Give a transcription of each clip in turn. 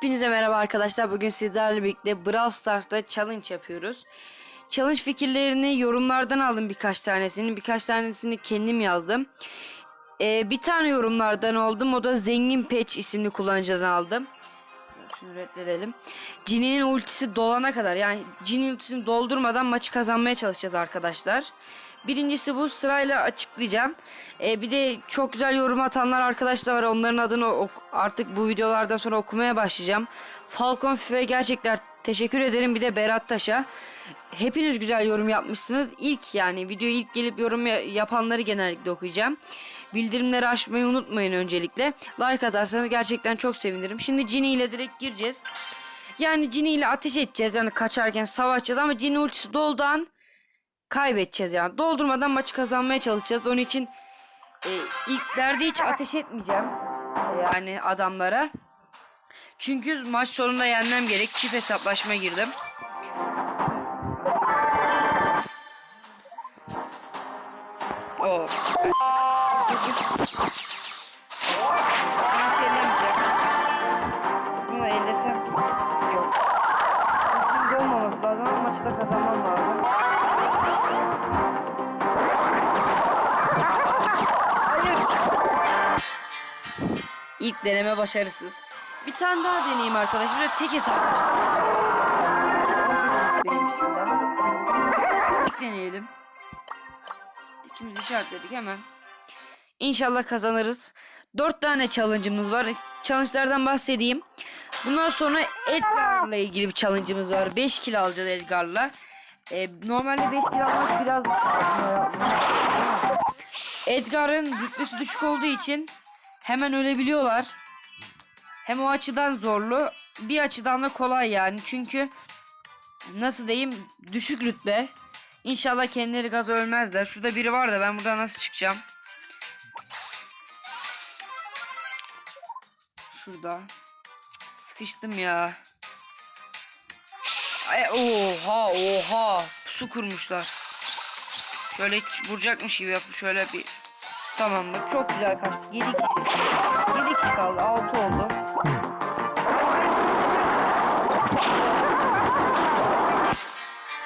Hepinize merhaba arkadaşlar. Bugün sizlerle birlikte Brawl Stars'ta challenge yapıyoruz. Challenge fikirlerini yorumlardan aldım birkaç tanesini. Birkaç tanesini kendim yazdım. Ee, bir tane yorumlardan aldım. O da Zengin Patch isimli kullanıcıdan aldım. Şunu reddedelim. Jinny'nin ultisi dolana kadar yani Jinny'nin ultisini doldurmadan maçı kazanmaya çalışacağız arkadaşlar. Birincisi bu sırayla açıklayacağım. Ee, bir de çok güzel yorum atanlar arkadaşlar var. Onların adını ok- artık bu videolardan sonra okumaya başlayacağım. Falcon Fife gerçekten teşekkür ederim. Bir de Berat Taş'a. Hepiniz güzel yorum yapmışsınız. İlk yani videoya ilk gelip yorum ya- yapanları genellikle okuyacağım. Bildirimleri açmayı unutmayın öncelikle. Like atarsanız gerçekten çok sevinirim. Şimdi Ginny ile direkt gireceğiz. Yani Ginny ile ateş edeceğiz. Yani kaçarken savaşacağız ama Ginny ultisi dolduğu an kaybedeceğiz yani. Doldurmadan maçı kazanmaya çalışacağız. Onun için e, ilklerde hiç ateş etmeyeceğim. Yani adamlara. Çünkü maç sonunda yenmem gerek. Çift hesaplaşma girdim. Ellemeyeceğim. Aslında ellesem yok. Olmaması lazım ama maçı da kazanmam lazım. İlk deneme başarısız. Bir tane daha deneyeyim arkadaşlar. Böyle tek şimdi. İlk deneyelim. İkimiz işaretledik hemen. İnşallah kazanırız. 4 tane challenge'ımız var. Challenge'lardan bahsedeyim. Bundan sonra Edgar'la ilgili bir challenge'ımız var. 5 kill alacağız Edgar'la. Ee, normalde 5 kill almak biraz Edgar'ın rütbesi düşük olduğu için hemen ölebiliyorlar. Hem o açıdan zorlu, bir açıdan da kolay yani. Çünkü nasıl diyeyim düşük rütbe. İnşallah kendileri gaz ölmezler. Şurada biri var da ben buradan nasıl çıkacağım? Şurada. Sıkıştım ya. Ay, oha oha. Su kurmuşlar. Şöyle vuracakmış gibi yapıp şöyle bir Tamamdır. Çok güzel kaçtı. 7 kişi. 7 kişi kaldı. 6 oldu.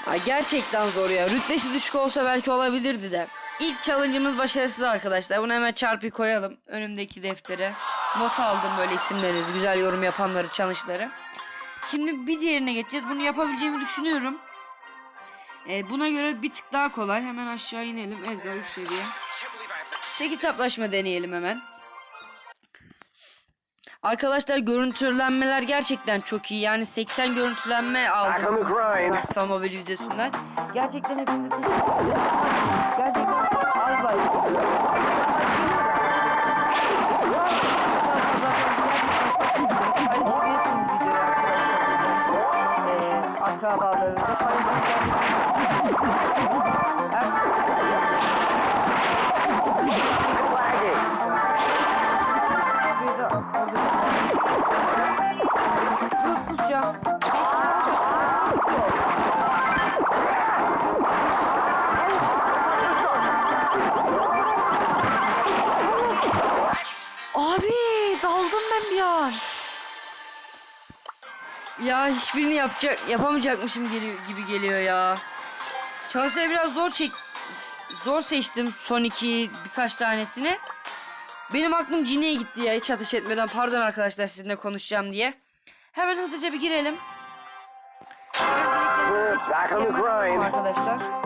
Ay gerçekten zor ya. Rütbesi düşük olsa belki olabilirdi de. İlk challenge'ımız başarısız arkadaşlar. Bunu hemen çarpı koyalım önümdeki deftere. Not aldım böyle isimlerinizi, güzel yorum yapanları, challenge'ları. Şimdi bir diğerine geçeceğiz. Bunu yapabileceğimi düşünüyorum. Ee, buna göre bir tık daha kolay. Hemen aşağı inelim. Edgar 3 seviye. Tek hesaplaşma deneyelim hemen. Arkadaşlar görüntülenmeler gerçekten çok iyi. Yani 80 görüntülenme aldım. grind. Fan mobil videosundan. Gerçekten hepinize teşekkür ederim. Gerçekten az like. Ee, akrabalarınızla paylaşabilirsiniz. Abi daldım ben bir an. Ya hiçbirini yapacak yapamayacakmışım geliyor gibi geliyor ya. Çalışmayı biraz zor çek zor seçtim son iki birkaç tanesini. Benim aklım Cine'ye gitti ya hiç ateş etmeden. Pardon arkadaşlar sizinle konuşacağım diye. Hemen hızlıca bir girelim. Arkadaşlar.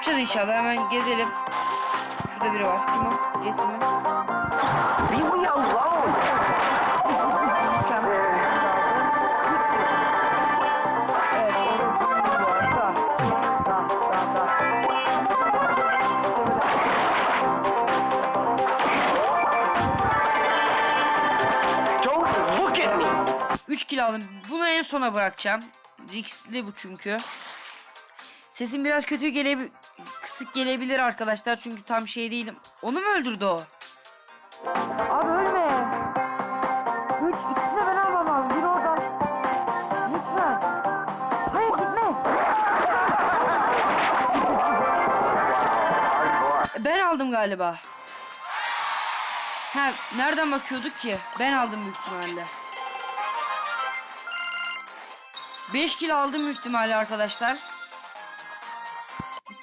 Yapacağız inşallah. Hemen gezelim. Şurada biri var. Kim o? Jesse mi? Leave me alone. 3 kilo aldım. Bunu en sona bırakacağım. Riskli bu çünkü. Sesim biraz kötü gelebilir, kısık gelebilir arkadaşlar çünkü tam şey değilim. Onu mu öldürdü o? Abi ölme. Üç, ikisini de ben almam lazım. Biri orada. Lütfen. Hayır gitme. Ben aldım galiba. Ha, nereden bakıyorduk ki? Ben aldım büyük ihtimalle. 5 kilo aldım büyük ihtimalle arkadaşlar.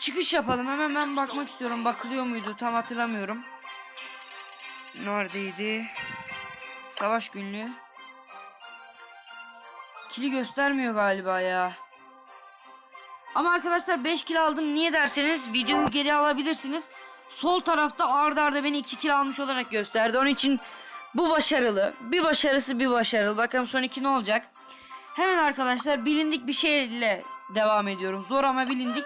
Çıkış yapalım. Hemen ben bakmak istiyorum. Bakılıyor muydu? Tam hatırlamıyorum. Neredeydi? Savaş günlüğü. Kili göstermiyor galiba ya. Ama arkadaşlar 5 kilo aldım. Niye derseniz videoyu geri alabilirsiniz. Sol tarafta arda arda beni 2 kilo almış olarak gösterdi. Onun için bu başarılı. Bir başarısı bir başarılı. Bakalım son iki ne olacak. Hemen arkadaşlar bilindik bir şeyle devam ediyorum. Zor ama bilindik.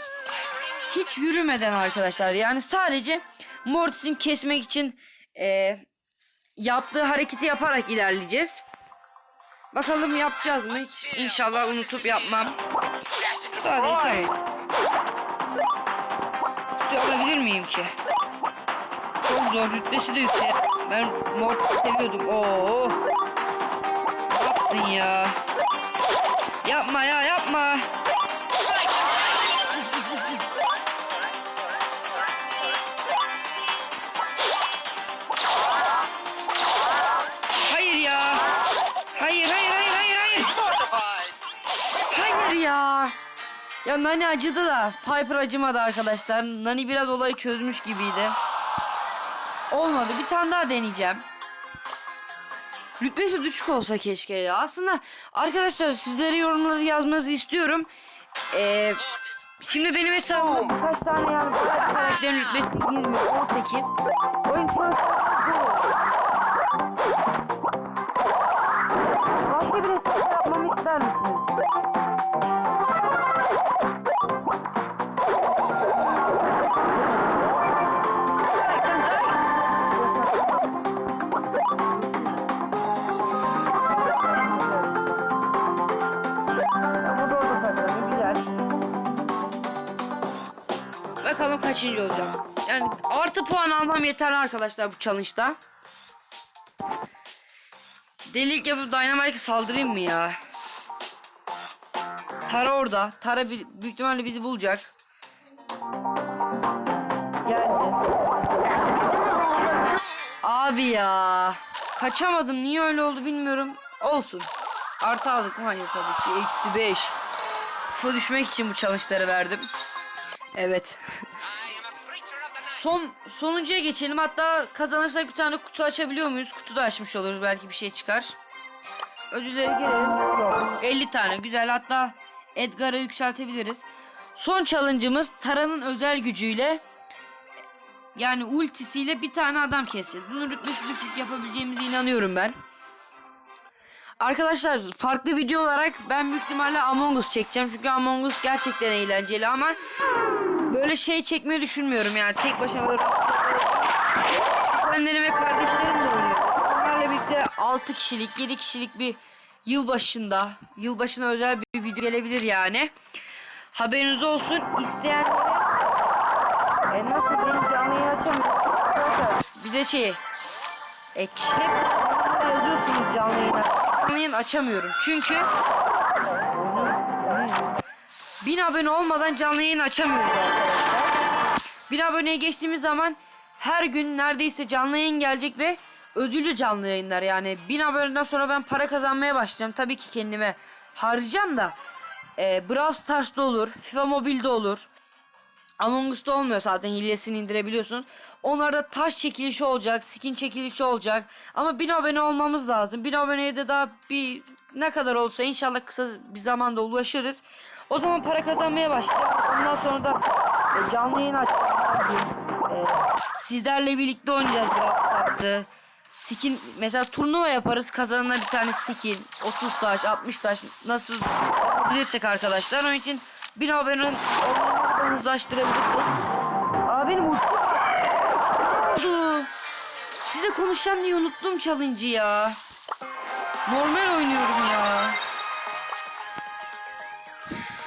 Hiç yürümeden arkadaşlar. Yani sadece Mortis'in kesmek için e, yaptığı hareketi yaparak ilerleyeceğiz. Bakalım yapacağız mı? Hiç inşallah unutup yapmam. Sadece sayın. Tutuyor olabilir miyim ki? Çok zor rütbesi de yüksek. Ben Mortis'i seviyordum. Oo. Ne yaptın ya? Yapma ya yapma. Hayır ya. Ya Nani acıdı da Piper acımadı arkadaşlar. Nani biraz olayı çözmüş gibiydi. Olmadı. Bir tane daha deneyeceğim. Rütbesi düşük olsa keşke ya. Aslında arkadaşlar sizlere yorumları yazmanızı istiyorum. Ee, şimdi benim hesabımda birkaç tane birkaç karakterin rütbesi 20, 18. Oyun Bakalım kaçıncı olacağım. Yani artı puan almam yeterli arkadaşlar bu challenge'da. Delilik yapıp Dynamite'e saldırayım mı ya? Tara orada. Tara büyük ihtimalle bizi bulacak. Geldi. Abi ya. Kaçamadım. Niye öyle oldu bilmiyorum. Olsun. Artı aldık mı? Hayır tabii ki. Eksi 5. Kupa düşmek için bu challenge'ları verdim. Evet. Son sonuncuya geçelim. Hatta kazanırsak bir tane kutu açabiliyor muyuz? Kutu da açmış oluruz. Belki bir şey çıkar. Ödüllere girelim. Yok. 50 tane. Güzel. Hatta Edgar'ı yükseltebiliriz. Son challenge'ımız Tara'nın özel gücüyle yani ultisiyle bir tane adam keseceğiz. Bunun rütbesi düşük yapabileceğimize inanıyorum ben. Arkadaşlar farklı video olarak ben büyük ihtimalle Among Us çekeceğim. Çünkü Among Us gerçekten eğlenceli ama böyle şey çekmeyi düşünmüyorum yani tek başıma böyle Kuzenlerim ve kardeşlerim de oynuyor. Onlarla birlikte 6 kişilik 7 kişilik bir yılbaşında yılbaşına özel bir video gelebilir yani. Haberiniz olsun isteyenlere e, nasıl diyeyim canlı yayın açamıyorum. De şey e, hep yazıyorsunuz canlı yayına. Canlı yayın açamıyorum çünkü Bin abone olmadan canlı yayın açamıyoruz arkadaşlar. Bin aboneye geçtiğimiz zaman her gün neredeyse canlı yayın gelecek ve ödüllü canlı yayınlar yani. Bin aboneden sonra ben para kazanmaya başlayacağım. Tabii ki kendime harcayacağım da. E, Brawl Stars'da olur, FIFA Mobile'de olur. Among Us'ta olmuyor zaten hilesini indirebiliyorsunuz. Onlarda taş çekilişi olacak, skin çekilişi olacak. Ama 1000 abone olmamız lazım. 1000 aboneye de daha bir ne kadar olsa inşallah kısa bir zamanda ulaşırız. O zaman para kazanmaya başlayacağım. Ondan sonra da e, canlı yayın açacağım. E, sizlerle birlikte oynayacağız Brawl Stars'ı. Skin mesela turnuva yaparız. Kazanana bir tane skin. 30 taş, 60 taş nasıl yapabilirsek arkadaşlar. Onun için 1000 abone olmanı uzlaştırabilirsin. Abinin uçtu. Size konuşacağım diye unuttum challenge'ı ya. Normal oynuyorum ya.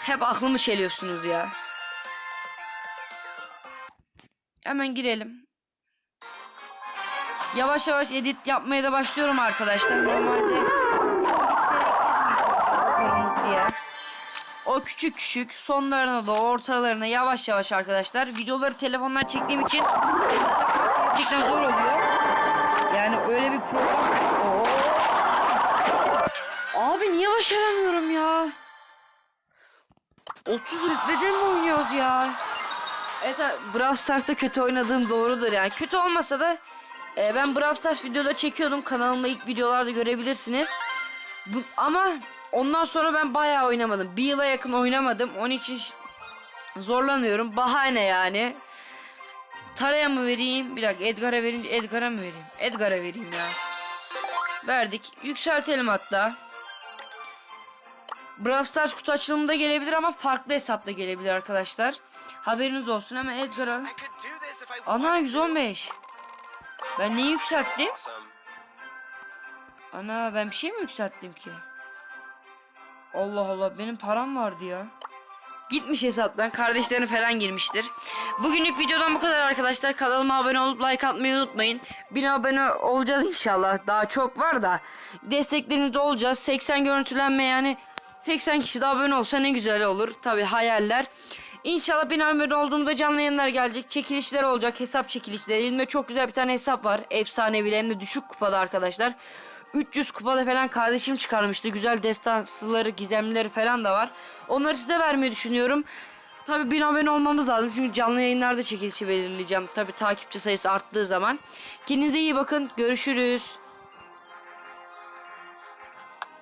Hep aklımı çeliyorsunuz ya. Hemen girelim. Yavaş yavaş edit yapmaya da başlıyorum arkadaşlar. Normalde o küçük küçük sonlarına da ortalarına yavaş yavaş arkadaşlar. Videoları telefondan çektiğim için gerçekten zor oluyor. Yani öyle bir program. Oo. Abi niye başaramıyorum ya? 30 rütbede mi oynuyoruz ya? Evet Brawl Stars'ta kötü oynadığım doğrudur yani. Kötü olmasa da e, ben Brawl Stars videoda çekiyordum. Kanalımda ilk videolarda görebilirsiniz. Bu, ama ondan sonra ben bayağı oynamadım. Bir yıla yakın oynamadım. Onun için zorlanıyorum. Bahane yani. Tara'ya mı vereyim? Bir dakika Edgar'a verince Edgar'a mı vereyim? Edgar'a vereyim ya. Verdik. Yükseltelim hatta. Brawl Stars kutu açılımında gelebilir ama farklı hesapta gelebilir arkadaşlar. Haberiniz olsun hemen Edgar'a. Ana 115. Ben neyi yükselttim? Ana ben bir şey mi yükselttim ki? Allah Allah benim param vardı ya. Gitmiş hesaptan kardeşlerim falan girmiştir. Bugünlük videodan bu kadar arkadaşlar. Kanalıma abone olup like atmayı unutmayın. 1000 abone olacağız inşallah. Daha çok var da. Destekleriniz olacağız. 80 görüntülenme yani 80 kişi de abone olsa ne güzel olur. Tabi hayaller. İnşallah 1000 abone olduğumda canlı yayınlar gelecek. Çekilişler olacak. Hesap çekilişleri. Elimde çok güzel bir tane hesap var. Efsanevi hem de düşük kupada arkadaşlar. 300 kupada falan kardeşim çıkarmıştı. Güzel destansıları, gizemlileri falan da var. Onları size vermeyi düşünüyorum. Tabii 1000 abone olmamız lazım. Çünkü canlı yayınlarda çekilişi belirleyeceğim. Tabii takipçi sayısı arttığı zaman. Kendinize iyi bakın. Görüşürüz.